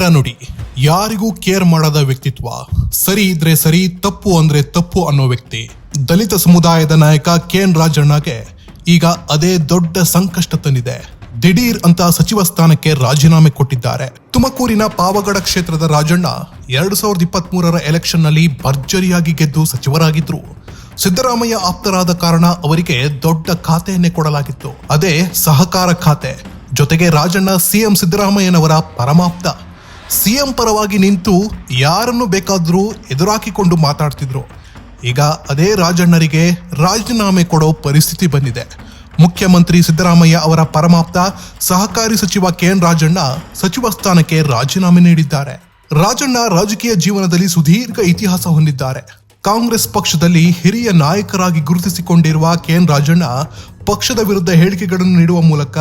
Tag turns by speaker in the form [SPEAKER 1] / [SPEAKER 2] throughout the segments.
[SPEAKER 1] ನೇರ ನುಡಿ. ಯಾರಿಗೂ ಕೇರ್ ಮಾಡದ ವ್ಯಕ್ತಿತ್ವ. ಸರಿ ಇದ್ರೆ ಸರಿ, ತಪ್ಪು ಅಂದ್ರೆ ತಪ್ಪು ಅನ್ನೋ ವ್ಯಕ್ತಿ. ದಲಿತ ಸಮುದಾಯದ ನಾಯಕ ಕೆಎನ್ ರಾಜಣ್ಣಗೆ ಈಗ ಅದೇ ದೊಡ್ಡ ಸಂಕಷ್ಟ ತಂದಿದೆ. ದಿಢೀರ್ ಅಂತ ಸಚಿವ ಸ್ಥಾನಕ್ಕೆ ರಾಜೀನಾಮೆ ಕೊಟ್ಟಿದ್ದಾರೆ. ತುಮಕೂರಿನ ಪಾವಗಡ ಕ್ಷೇತ್ರದ ರಾಜಣ್ಣ ಎರಡು ಸಾವಿರದ ಇಪ್ಪತ್ತ್ ಮೂರರ ಎಲೆಕ್ಷನ್ನಲ್ಲಿ ಭರ್ಜರಿಯಾಗಿ ಗೆದ್ದು ಸಚಿವರಾಗಿದ್ರು. ಸಿದ್ದರಾಮಯ್ಯ ಆಪ್ತರಾದ ಕಾರಣ ಅವರಿಗೆ ದೊಡ್ಡ ಖಾತೆಯನ್ನೇ ಕೊಡಲಾಗಿತ್ತು. ಅದೇ ಸಹಕಾರ ಖಾತೆ. ಜೊತೆಗೆ ರಾಜಣ್ಣ ಸಿಎಂ ಸಿದ್ದರಾಮಯ್ಯನವರ ಪರಮಾಪ್ತ. ಸಿಎಂ ಪರವಾಗಿ ನಿಂತು ಯಾರನ್ನು ಬೇಕಾದರೂ ಎದುರಾಕಿಕೊಂಡು ಮಾತಾಡ್ತಿದ್ರು. ಈಗ ಅದೇ ರಾಜಣ್ಣರಿಗೆ ರಾಜೀನಾಮೆ ಕೊಡೋ ಪರಿಸ್ಥಿತಿ ಬಂದಿದೆ. ಮುಖ್ಯಮಂತ್ರಿ ಸಿದ್ದರಾಮಯ್ಯ ಅವರ ಪರಮಾಪ್ತ ಸಹಕಾರಿ ಸಚಿವ ಕೆಎನ್ ರಾಜಣ್ಣ ಸಚಿವ ಸ್ಥಾನಕ್ಕೆ ರಾಜೀನಾಮೆ ನೀಡಿದ್ದಾರೆ. ರಾಜಣ್ಣ ರಾಜಕೀಯ ಜೀವನದಲ್ಲಿ ಸುದೀರ್ಘ ಇತಿಹಾಸ ಹೊಂದಿದ್ದಾರೆ. ಕಾಂಗ್ರೆಸ್ ಪಕ್ಷದಲ್ಲಿ ಹಿರಿಯ ನಾಯಕರಾಗಿ ಗುರುತಿಸಿಕೊಂಡಿರುವ ಕೆಎನ್ ರಾಜಣ್ಣ ಪಕ್ಷದ ವಿರುದ್ಧ ಹೇಳಿಕೆಗಳನ್ನು ನೀಡುವ ಮೂಲಕ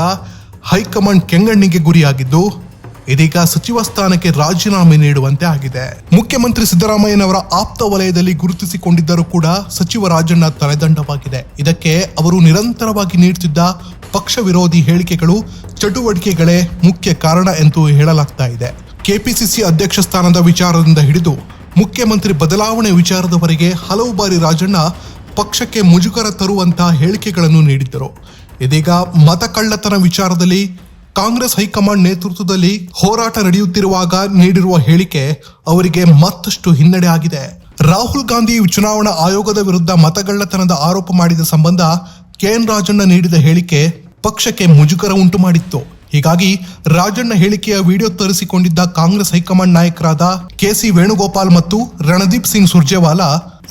[SPEAKER 1] ಹೈಕಮಾಂಡ್ ಕೆಂಗಣ್ಣಿಗೆ ಗುರಿಯಾಗಿದ್ದು ಇದೀಗ ಸಚಿವ ಸ್ಥಾನಕ್ಕೆ ರಾಜೀನಾಮೆ ನೀಡುವಂತೆ ಆಗಿದೆ. ಮುಖ್ಯಮಂತ್ರಿ ಸಿದ್ದರಾಮಯ್ಯನವರ ಆಪ್ತ ವಲಯದಲ್ಲಿ ಗುರುತಿಸಿಕೊಂಡಿದ್ದರೂ ಕೂಡ ಸಚಿವ ರಾಜಣ್ಣ ತಲೆದಂಡವಾಗಿದೆ. ಇದಕ್ಕೆ ಅವರು ನಿರಂತರವಾಗಿ ನೀಡುತ್ತಿದ್ದ ಪಕ್ಷ ವಿರೋಧಿ ಹೇಳಿಕೆಗಳು ಚಟುವಟಿಕೆಗಳೇ ಮುಖ್ಯ ಕಾರಣ ಎಂದು ಹೇಳಲಾಗ್ತಾ ಇದೆ. ಕೆಪಿಸಿಸಿ ಅಧ್ಯಕ್ಷ ಸ್ಥಾನದ ವಿಚಾರದಿಂದ ಹಿಡಿದು ಮುಖ್ಯಮಂತ್ರಿ ಬದಲಾವಣೆ ವಿಚಾರದವರೆಗೆ ಹಲವು ಬಾರಿ ರಾಜಣ್ಣ ಪಕ್ಷಕ್ಕೆ ಮುಜುಗರ ತರುವಂತಹ ಹೇಳಿಕೆಗಳನ್ನು ನೀಡಿದ್ದರು. ಇದೀಗ ಮತ ಕಳ್ಳತನ ವಿಚಾರದಲ್ಲಿ ಕಾಂಗ್ರೆಸ್ ಹೈಕಮಾಂಡ್ ನೇತೃತ್ವದಲ್ಲಿ ಹೋರಾಟ ನಡೆಯುತ್ತಿರುವಾಗ ನೀಡಿರುವ ಹೇಳಿಕೆ ಅವರಿಗೆ ಮತ್ತಷ್ಟು ಹಿನ್ನಡೆ ಆಗಿದೆ. ರಾಹುಲ್ ಗಾಂಧಿ ಚುನಾವಣಾ ಆಯೋಗದ ವಿರುದ್ಧ ಮತಗಳ್ಳತನದ ಆರೋಪ ಮಾಡಿದ ಸಂಬಂಧ ಕೆಎನ್ ರಾಜಣ್ಣ ನೀಡಿದ ಹೇಳಿಕೆ ಪಕ್ಷಕ್ಕೆ ಮುಜುಗರ ಉಂಟು ಮಾಡಿತ್ತು ಹೀಗಾಗಿ ರಾಜಣ್ಣ ಹೇಳಿಕೆಯ ವಿಡಿಯೋ ತರಿಸಿಕೊಂಡಿದ್ದ ಕಾಂಗ್ರೆಸ್ ಹೈಕಮಾಂಡ್ ನಾಯಕರಾದ ಕೆಸಿ ವೇಣುಗೋಪಾಲ್ ಮತ್ತು ರಣದೀಪ್ ಸಿಂಗ್ ಸುರ್ಜೇವಾಲಾ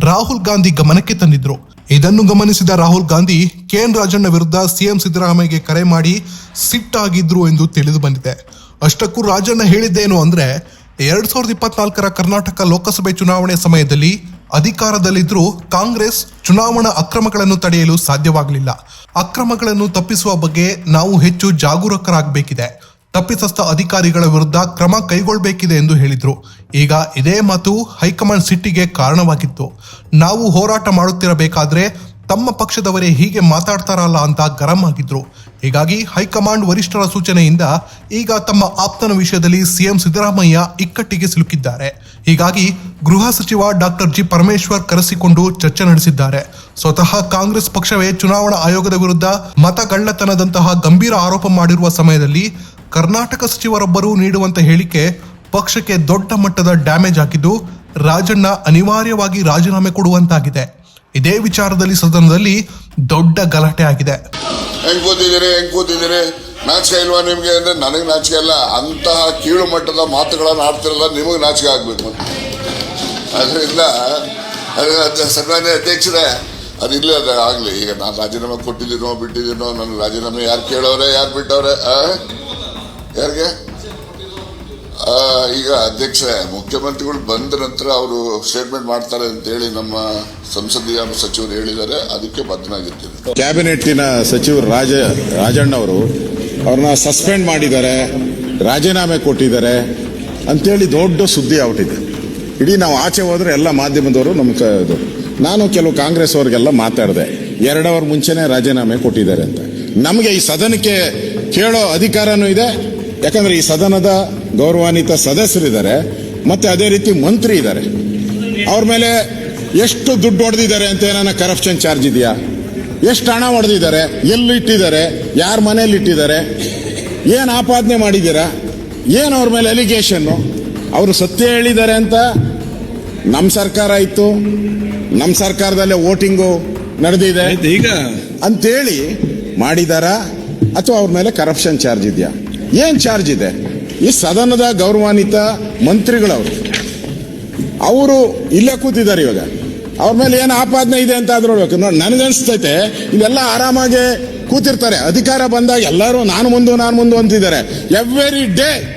[SPEAKER 1] ರಾಹುಲ್ ಗಾಂಧಿ ಗಮನಕ್ಕೆ ತಂದಿದ್ರು. ಇದನ್ನು ಗಮನಿಸಿದ ರಾಹುಲ್ ಗಾಂಧಿ ಕೆಎನ್ ರಾಜಣ್ಣ ವಿರುದ್ಧ ಸಿಎಂ ಸಿದ್ದರಾಮಯ್ಯಗೆ ಕರೆ ಮಾಡಿ ಸಿಟ್ಟಾಗಿದ್ರು ಎಂದು ತಿಳಿದು ಬಂದಿದೆ. ಅಷ್ಟಕ್ಕೂ ರಾಜಣ್ಣ ಹೇಳಿದ್ದೇನು ಅಂದ್ರೆ, ಎರಡ್ ಸಾವಿರದ ಇಪ್ಪತ್ನಾಲ್ಕರ ಕರ್ನಾಟಕ ಲೋಕಸಭೆ ಚುನಾವಣೆ ಸಮಯದಲ್ಲಿ ಅಧಿಕಾರದಲ್ಲಿದ್ದರೂ ಕಾಂಗ್ರೆಸ್ ಚುನಾವಣಾ ಅಕ್ರಮಗಳನ್ನು ತಡೆಯಲು ಸಾಧ್ಯವಾಗಲಿಲ್ಲ. ಅಕ್ರಮಗಳನ್ನು ತಪ್ಪಿಸುವ ಬಗ್ಗೆ ನಾವು ಹೆಚ್ಚು ಜಾಗರೂಕರಾಗಬೇಕಿದೆ. ತಪ್ಪಿತಸ್ಥ ಅಧಿಕಾರಿಗಳ ವಿರುದ್ಧ ಕ್ರಮ ಕೈಗೊಳ್ಳಬೇಕಿದೆ ಎಂದು ಹೇಳಿದರು. ಈಗ ಇದೇ ಮಾತು ಹೈಕಮಾಂಡ್ ಸಿಟ್ಟಿಗೆ ಕಾರಣವಾಗಿತ್ತು. ನಾವು ಹೋರಾಟ ಮಾಡುತ್ತಿರಬೇಕಾದ್ರೆ ತಮ್ಮ ಪಕ್ಷದವರೇ ಹೀಗೆ ಮಾತಾಡ್ತಾರಲ್ಲ ಅಂತ ಗರಂ ಆಗಿದ್ರು. ಹೀಗಾಗಿ ಹೈಕಮಾಂಡ್ ವರಿಷ್ಠರ ಸೂಚನೆಯಿಂದ ಈಗ ತಮ್ಮ ಆಪ್ತನ ವಿಷಯದಲ್ಲಿ ಸಿಎಂ ಸಿದ್ದರಾಮಯ್ಯ ಇಕ್ಕಟ್ಟಿಗೆ ಸಿಲುಕಿದ್ದಾರೆ. ಹೀಗಾಗಿ ಗೃಹ ಸಚಿವ ಡಾಕ್ಟರ್ ಜಿ ಪರಮೇಶ್ವರ್ ಕರೆಸಿಕೊಂಡು ಚರ್ಚೆ ನಡೆಸಿದ್ದಾರೆ. ಸ್ವತಃ ಕಾಂಗ್ರೆಸ್ ಪಕ್ಷವೇ ಚುನಾವಣಾ ಆಯೋಗದ ವಿರುದ್ಧ ಮತಗಳ್ಳತನದಂತಹ ಗಂಭೀರ ಆರೋಪ ಮಾಡಿರುವ ಸಮಯದಲ್ಲಿ ಕರ್ನಾಟಕ ಸಚಿವರೊಬ್ಬರು ನೀಡುವಂತ ಹೇಳಿಕೆ ಪಕ್ಷಕ್ಕೆ ದೊಡ್ಡ ಮಟ್ಟದ ಡ್ಯಾಮೇಜ್ ಹಾಕಿದ್ದು ರಾಜಣ್ಣ ಅನಿವಾರ್ಯವಾಗಿ ರಾಜೀನಾಮೆ ಕೊಡುವಂತಾಗಿದೆ. ಇದೇ ವಿಚಾರದಲ್ಲಿ ಸದನದಲ್ಲಿ ದೊಡ್ಡ ಗಲಾಟೆ ಆಗಿದೆ.
[SPEAKER 2] ಹೆಂಗ್ ಕೂತಿದ್ದೀರಿ ಹೆಂಗ್ ಕೂತಿದ್ದೀರಿ ನಾಚಿಕೆ ಇಲ್ವಾ ನಿಮಗೆ ಅಂದ್ರೆ ನನಗೆ ನಾಚಿಕೆ ಅಲ್ಲ. ಅಂತಹ ಕೀಳು ಮಟ್ಟದ ಮಾತುಗಳನ್ನು ಆಡ್ತಿರಲ್ಲ ನಿಮಗೆ ನಾಚಿಕೆ ಆಗ್ಬೇಕು. ಅದರಿಂದ ಅದು ಸನ್ಮಾನ್ಯ ಅಧ್ಯಕ್ಷರೇ ಅದು ಇಲ್ಲೇ ಅದು ಆಗಲಿ. ಈಗ ನಾನು ರಾಜೀನಾಮೆ ಕೊಟ್ಟಿದ್ದೀನೋ, ಬಿಟ್ಟಿದ್ದೀನೋ ನನ್ನ ರಾಜೀನಾಮೆ ಯಾರು ಕೇಳೋರೆ, ಯಾರು ಬಿಟ್ಟವ್ರೆ? ಯಾರಿಗೆ? ಈಗ ಅಧ್ಯಕ್ಷ ಮುಖ್ಯಮಂತ್ರಿಗಳು ಬಂದ ನಂತರ ಅವರು ಸ್ಟೇಟ್ಮೆಂಟ್ ಮಾಡ್ತಾರೆ ಅಂತೇಳಿ ನಮ್ಮ ಸಂಸದೀಯ ಸಚಿವರು ಹೇಳಿದ್ದಾರೆ. ಅದಕ್ಕೆ ಬದ್ಧನಾಗಿರ್ತೀನಿ.
[SPEAKER 3] ಕ್ಯಾಬಿನೆಟ್ನ ಸಚಿವರು ರಾಜ, ರಾಜಣ್ಣ ಅವರು ಅವ್ರನ್ನ ಸಸ್ಪೆಂಡ್ ಮಾಡಿದ್ದಾರೆ, ರಾಜೀನಾಮೆ ಕೊಟ್ಟಿದ್ದಾರೆ ಅಂತೇಳಿ ದೊಡ್ಡ ಸುದ್ದಿ ಆಗ್ಬಿಟ್ಟಿದೆ. ಇಡೀ ನಾವು ಆಚೆ ಹೋದ್ರೆ ಎಲ್ಲ ಮಾಧ್ಯಮದವರು ನಮ್ಮ ನಾನು ಕೆಲವು ಕಾಂಗ್ರೆಸ್ ಅವ್ರಿಗೆಲ್ಲ ಮಾತಾಡಿದೆ. ಎರಡು ಅವರ್ ಮುಂಚೆನೆ ರಾಜೀನಾಮೆ ಕೊಟ್ಟಿದ್ದಾರೆ ಅಂತ. ನಮಗೆ ಈ ಸದನಕ್ಕೆ ಕೇಳೋ ಅಧಿಕಾರನೂ ಇದೆ ಯಾಕಂದ್ರೆ ಈ ಸದನದ ಗೌರವಾನ್ವಿತ ಸದಸ್ಯರಿದ್ದಾರೆ ಮತ್ತೆ ಅದೇ ರೀತಿ ಮಂತ್ರಿ ಇದ್ದಾರೆ. ಅವ್ರ ಮೇಲೆ ಎಷ್ಟು ದುಡ್ಡು ಹೊಡೆದಿದ್ದಾರೆ ಅಂತ ಏನಾನ ಕರಪ್ಷನ್ ಚಾರ್ಜ್ ಇದೆಯಾ? ಎಷ್ಟು ಹಣ ಹೊಡೆದಿದ್ದಾರೆ? ಎಲ್ಲಿ ಇಟ್ಟಿದ್ದಾರೆ ಯಾರ ಮನೆಯಲ್ಲಿ ಇಟ್ಟಿದ್ದಾರೆ ಏನು ಆಪಾದನೆ ಮಾಡಿದ್ದೀರಾ? ಏನು ಅವ್ರ ಮೇಲೆ ಅಲಿಗೇಷನ್ನು ಅವರು ಸತ್ಯ ಹೇಳಿದ್ದಾರೆ ಅಂತ ನಮ್ಮ ಸರ್ಕಾರ ಇತ್ತು ನಮ್ಮ ಸರ್ಕಾರದಲ್ಲೇ ವೋಟಿಂಗು ನಡೆದಿದೆ.
[SPEAKER 4] ಈಗ?
[SPEAKER 3] ಅಂತೇಳಿ ಮಾಡಿದಾರಾ? ಅಥವಾ ಅವ್ರ ಮೇಲೆ ಕರಪ್ಷನ್ ಚಾರ್ಜ್ ಇದೆಯಾ? ಏನ್ ಚಾರ್ಜ್ ಇದೆ? ಈ ಸದನದ ಗೌರವಾನ್ವಿತ ಮಂತ್ರಿಗಳವರು. ಅವರು ಇಲ್ಲೇ ಕೂತಿದ್ದಾರೆ ಇವಾಗ. ಅವ್ರ ಮೇಲೆ ಏನು ಆಪಾದನೆ ಇದೆ ಅಂತ ಆದ್ರೂ ನೋಡ್ಬೇಕು. ನೋಡಿ, ನನಗನ್ಸ್ತೈತೆ, ಇವೆಲ್ಲ ಆರಾಮಾಗಿ ಕೂತಿರ್ತಾರೆ. ಅಧಿಕಾರ ಬಂದಾಗ ಎಲ್ಲರೂ ನಾನು ಮುಂದು, ನಾನು ಮುಂದೆ ಅಂತಿದ್ದಾರೆ. ಎವ್ರಿ ಡೇ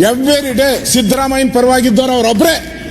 [SPEAKER 3] ಎವ್ರಿ ಡೇ ಸಿದ್ದರಾಮಯ್ಯನ ಪರವಾಗಿದ್ದವ್ರು ಅವರೊಬ್ರೆ.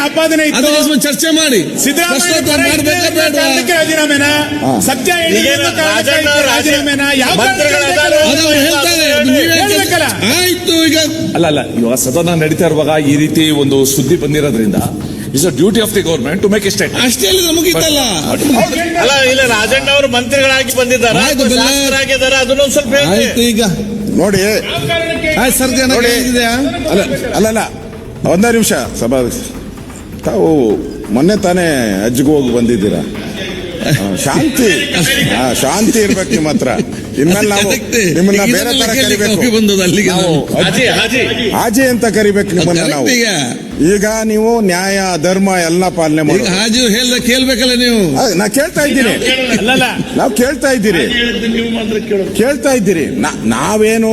[SPEAKER 5] ಆಪಾದನೆ ಇತ್ತು?
[SPEAKER 4] ಅದರ ಬಗ್ಗೆ ಚರ್ಚೆ ಮಾಡಿ.
[SPEAKER 5] ಸಿದ್ದರಾಮಯ್ಯ ರಾಜೀನಾಮೆನ? ಸತ್ಯ ಹೇಳಿ ರಾಜೀನಾಮೆನ? ಯಾವ.
[SPEAKER 4] ಆಯ್ತು ಈಗ.
[SPEAKER 6] ಅಲ್ಲ ಅಲ್ಲ ಇವಾಗ ಸದನ ನಡೀತಾ ಇರುವಾಗ ಈ ರೀತಿ ಒಂದು ಸುದ್ದಿ ಬಂದಿರೋದ್ರಿಂದ is a duty of the government to make a state
[SPEAKER 4] ಅಷ್ಟೇ ಮುಗಿತಲ್ಲ
[SPEAKER 7] ಅಲ್ಲ ಇಲ್ಲ ರಾಜಣ್ಣ ಅವರು ಮಂತ್ರಿಗಳಾಗಿ ಬಂದಿದ್ದಾರೆ
[SPEAKER 4] ಆಯ್ತು, ಬೆಲ್ಲ.
[SPEAKER 7] ಶಾಸಕರಾಗಿದ್ದಾರೆ ಅದನ್ನ ಒಂದ್ ಸ್ವಲ್ಪ
[SPEAKER 4] ಆಯ್ತು ಈಗ.
[SPEAKER 3] ನೋಡಿ
[SPEAKER 4] ಆಯ್ತು ಸರ್
[SPEAKER 3] ಅಲ್ಲ ಅಲ್ಲಲ್ಲ ಒಂದೇ ನಿಮಿಷ ಸಭಾ ತಾವು ಮೊನ್ನೆ ತಾನೇ ಅಜ್ಜಿಗೆ ಹೋಗಿ ಬಂದಿದ್ದೀರಾ? ಶಾಂತಿ. ಶಾಂತಿ ಇರ್ಬೇಕು ನಿಮ್ಮ ಹತ್ರ. ಇನ್ಮೇಲೆ ನಾವು ನಿಮ್ಮನ್ನ ಬೇರೆ ತರ ಕರಿಬೇಕು.
[SPEAKER 7] ಹಾಜಿ
[SPEAKER 3] ಅಂತ ಕರಿಬೇಕು ನಿಮ್ಮನ್ನ ನಾವು.
[SPEAKER 4] ಈಗ.
[SPEAKER 3] ನೀವು ನ್ಯಾಯ ಧರ್ಮ ಎಲ್ಲ ಪಾಲನೆ
[SPEAKER 4] ಈಗ
[SPEAKER 3] ಮಾಡಿ
[SPEAKER 4] ಹಾಜಿ ಹೇಳ್ದ ಕೇಳ್ಬೇಕಲ್ಲ ನೀವು?
[SPEAKER 3] ನಾ ಕೇಳ್ತಾ ಇದ್ದೀನಿ. ನಾವು ಕೇಳ್ತಾ ಇದ್ದೀರಿ. ಕೇಳ್ತಾ ಇದ್ದೀರಿ. ನಾ- ನಾವೇನು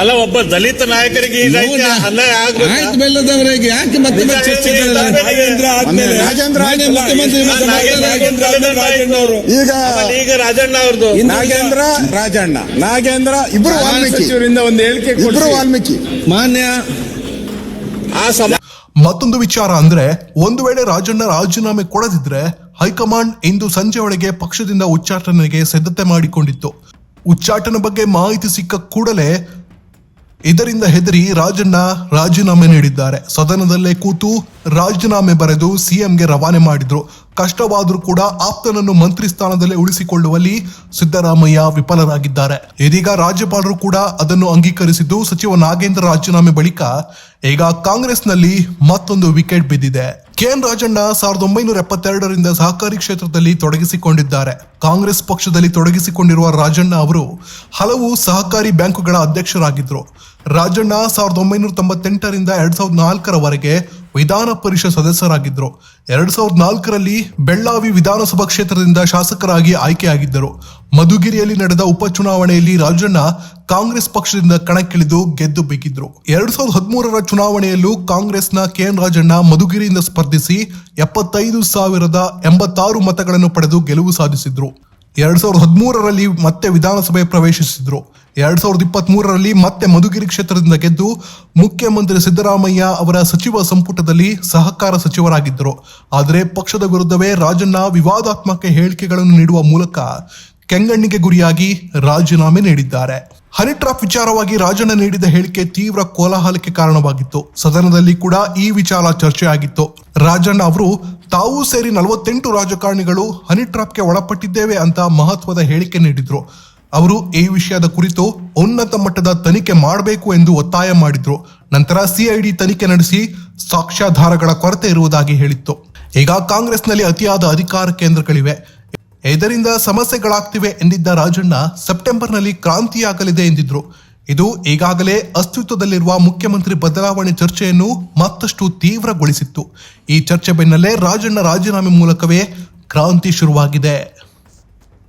[SPEAKER 7] ಅಲ್ಲ ಒಬ್ಬ ದಲಿತ ನಾಯಕರಿಗೆ.
[SPEAKER 4] ಆಯ್ತು ಬೆಲ್ಲದವರಿಗೆ ಯಾಕೆ ಮತ್ತೆ.
[SPEAKER 3] ಈಗ
[SPEAKER 7] ಈಗ ರಾಜಣ್ಣ ಅವ್ರದ್ದು.
[SPEAKER 3] ನಾಗೇಂದ್ರ ರಾಜಣ್ಣ. ನಾಗೇಂದ್ರ ಇಬ್ರು ವಾಲ್ಮೀಕಿ.
[SPEAKER 5] ಸಚಿವರಿಂದ ಒಂದು ಹೇಳಿಕೆ
[SPEAKER 3] ಇಬ್ರು ವಾಲ್ಮೀಕಿ.
[SPEAKER 4] ಮಾನ್ಯ
[SPEAKER 7] ಆ ಸಮ
[SPEAKER 1] ಮತ್ತೊಂದು ವಿಚಾರ ಅಂದ್ರೆ ಒಂದು ವೇಳೆ ರಾಜಣ್ಣ ರಾಜೀನಾಮೆ ಕೊಡದಿದ್ರೆ ಹೈಕಮಾಂಡ್ ಇಂದು ಸಂಜೆ ಒಳಗೆ ಪಕ್ಷದಿಂದ ಉಚ್ಚಾಟನೆಗೆ ಸಿದ್ಧತೆ ಮಾಡಿಕೊಂಡಿತ್ತು. ಉಚ್ಚಾಟನೆ ಬಗ್ಗೆ ಮಾಹಿತಿ ಸಿಕ್ಕ ಕೂಡಲೇ ಇದರಿಂದ ಹೆದರಿ ರಾಜಣ್ಣ ರಾಜೀನಾಮೆ ನೀಡಿದ್ದಾರೆ. ಸದನದಲ್ಲೇ ಕೂತು ರಾಜೀನಾಮೆ ಬರೆದು ಸಿಎಂಗೆ ರವಾನೆ ಮಾಡಿದ್ರು. ಕಷ್ಟವಾದರೂ ಕೂಡ ಆಪ್ತನನ್ನು ಮಂತ್ರಿ ಸ್ಥಾನದಲ್ಲೇ ಉಳಿಸಿಕೊಳ್ಳುವಲ್ಲಿ ಸಿದ್ದರಾಮಯ್ಯ ವಿಫಲರಾಗಿದ್ದಾರೆ. ಇದೀಗ ರಾಜ್ಯಪಾಲರು ಕೂಡ ಅದನ್ನು ಅಂಗೀಕರಿಸಿದ್ದು ಸಚಿವ ನಾಗೇಂದ್ರ ರಾಜೀನಾಮೆ ಬಳಿಕ ಈಗ ಕಾಂಗ್ರೆಸ್ನಲ್ಲಿ ಮತ್ತೊಂದು ವಿಕೆಟ್ ಬಿದ್ದಿದೆ. ಕೆಎನ್ ರಾಜಣ್ಣ ಸಾವಿರದ ಒಂಬೈನೂರ ಎಪ್ಪತ್ತೆರಡರಿಂದ ಸಹಕಾರಿ ಕ್ಷೇತ್ರದಲ್ಲಿ ತೊಡಗಿಸಿಕೊಂಡಿದ್ದಾರೆ. ಕಾಂಗ್ರೆಸ್ ಪಕ್ಷದಲ್ಲಿ ತೊಡಗಿಸಿಕೊಂಡಿರುವ ರಾಜಣ್ಣ ಅವರು ಹಲವು ಸಹಕಾರಿ ಬ್ಯಾಂಕುಗಳ ಅಧ್ಯಕ್ಷರಾಗಿದ್ದರು ರಾಜಣ್ಣ ಸಾವಿರದ ಒಂಬೈನೂರ ತೊಂಬತ್ತೆಂಟರಿಂದ ಎರಡ್ ಸಾವಿರದ ನಾಲ್ಕರವರೆಗೆ ವಿಧಾನ ಪರಿಷತ್ ಸದಸ್ಯರಾಗಿದ್ದರು. ಎರಡ್ ಸಾವಿರದ ನಾಲ್ಕರಲ್ಲಿ ಬೆಳ್ಳಾವಿ ವಿಧಾನಸಭಾ ಕ್ಷೇತ್ರದಿಂದ ಶಾಸಕರಾಗಿ ಆಯ್ಕೆಯಾಗಿದ್ದರು. ಮಧುಗಿರಿಯಲ್ಲಿ ನಡೆದ ಉಪಚುನಾವಣೆಯಲ್ಲಿ ರಾಜಣ್ಣ ಕಾಂಗ್ರೆಸ್ ಪಕ್ಷದಿಂದ ಕಣಕ್ಕಿಳಿದು ಗೆದ್ದು ಬಿಗಿದ್ರು. ಎರಡ್ ಸಾವಿರದ ಹದಿಮೂರರ ಚುನಾವಣೆಯಲ್ಲೂ ಕಾಂಗ್ರೆಸ್ನ ಕೆಎನ್ ರಾಜಣ್ಣ ಮಧುಗಿರಿಯಿಂದ ಸ್ಪರ್ಧಿಸಿ ಎಪ್ಪತ್ತೈದು ಸಾವಿರದ ಎಂಬತ್ತಾರು ಮತಗಳನ್ನು ಪಡೆದು ಗೆಲುವು ಸಾಧಿಸಿದ್ರು. ಎರಡ್ ಸಾವಿರದ ಹದಿಮೂರರಲ್ಲಿ ಮತ್ತೆ ವಿಧಾನಸಭೆ ಪ್ರವೇಶಿಸಿದ್ರು. ಎರಡ್ ಸಾವಿರದ ಇಪ್ಪತ್ತ್ ಮೂರರಲ್ಲಿ ಮತ್ತೆ ಮಧುಗಿರಿ ಕ್ಷೇತ್ರದಿಂದ ಗೆದ್ದು ಮುಖ್ಯಮಂತ್ರಿ ಸಿದ್ದರಾಮಯ್ಯ ಅವರ ಸಚಿವ ಸಂಪುಟದಲ್ಲಿ ಸಹಕಾರ ಸಚಿವರಾಗಿದ್ದರು. ಆದರೆ ಪಕ್ಷದ ವಿರುದ್ಧವೇ ರಾಜಣ್ಣ ವಿವಾದಾತ್ಮಕ ಹೇಳಿಕೆಗಳನ್ನು ನೀಡುವ ಮೂಲಕ ಕೆಂಗಣ್ಣಿಗೆ ಗುರಿಯಾಗಿ ರಾಜೀನಾಮೆ ನೀಡಿದ್ದಾರೆ. ಹನಿ ಟ್ರಾಪ್ ವಿಚಾರವಾಗಿ ರಾಜಣ್ಣ ನೀಡಿದ ಹೇಳಿಕೆ ತೀವ್ರ ಕೋಲಾಹಲಕ್ಕೆ ಕಾರಣವಾಗಿತ್ತು. ಸದನದಲ್ಲಿ ಕೂಡ ಈ ವಿಚಾರ ಚರ್ಚೆಯಾಗಿತ್ತು ರಾಜಣ್ಣ ಅವರು, ತಾವು ಸೇರಿ ನಲವತ್ತೆಂಟು ರಾಜಕಾರಣಿಗಳು ಹನಿ ಟ್ರಾಪ್ಗೆ ಒಳಪಟ್ಟಿದ್ದೇವೆ ಅಂತ ಮಹತ್ವದ ಹೇಳಿಕೆ ನೀಡಿದ್ರು. ಅವರು ಈ ವಿಷಯದ ಕುರಿತು ಉನ್ನತ ಮಟ್ಟದ ತನಿಖೆ ಮಾಡಬೇಕು ಎಂದು ಒತ್ತಾಯ ಮಾಡಿದ್ರು. ನಂತರ ಸಿಐಡಿ ತನಿಖೆ ನಡೆಸಿ ಸಾಕ್ಷ್ಯಾಧಾರಗಳ ಕೊರತೆ ಇರುವುದಾಗಿ ಹೇಳಿತ್ತು. ಈಗ ಕಾಂಗ್ರೆಸ್ನಲ್ಲಿ ಅತಿಯಾದ ಅಧಿಕಾರ ಕೇಂದ್ರಗಳಿವೆ. ಇದರಿಂದ ಸಮಸ್ಯೆಗಳಾಗ್ತಿವೆ ಎಂದಿದ್ದ ರಾಜಣ್ಣ ಸೆಪ್ಟೆಂಬರ್ನಲ್ಲಿ ಕ್ರಾಂತಿಯಾಗಲಿದೆ ಎಂದಿದ್ರು. ಇದು ಈಗಾಗಲೇ ಅಸ್ತಿತ್ವದಲ್ಲಿರುವ ಮುಖ್ಯಮಂತ್ರಿ ಬದಲಾವಣೆ ಚರ್ಚೆಯನ್ನು ಮತ್ತಷ್ಟು ತೀವ್ರಗೊಳಿಸಿತ್ತು. ಈ ಚರ್ಚೆ ಬೆನ್ನಲ್ಲೇ ರಾಜಣ್ಣ ರಾಜೀನಾಮೆ ಮೂಲಕವೇ ಕ್ರಾಂತಿ ಶುರುವಾಗಿದೆ.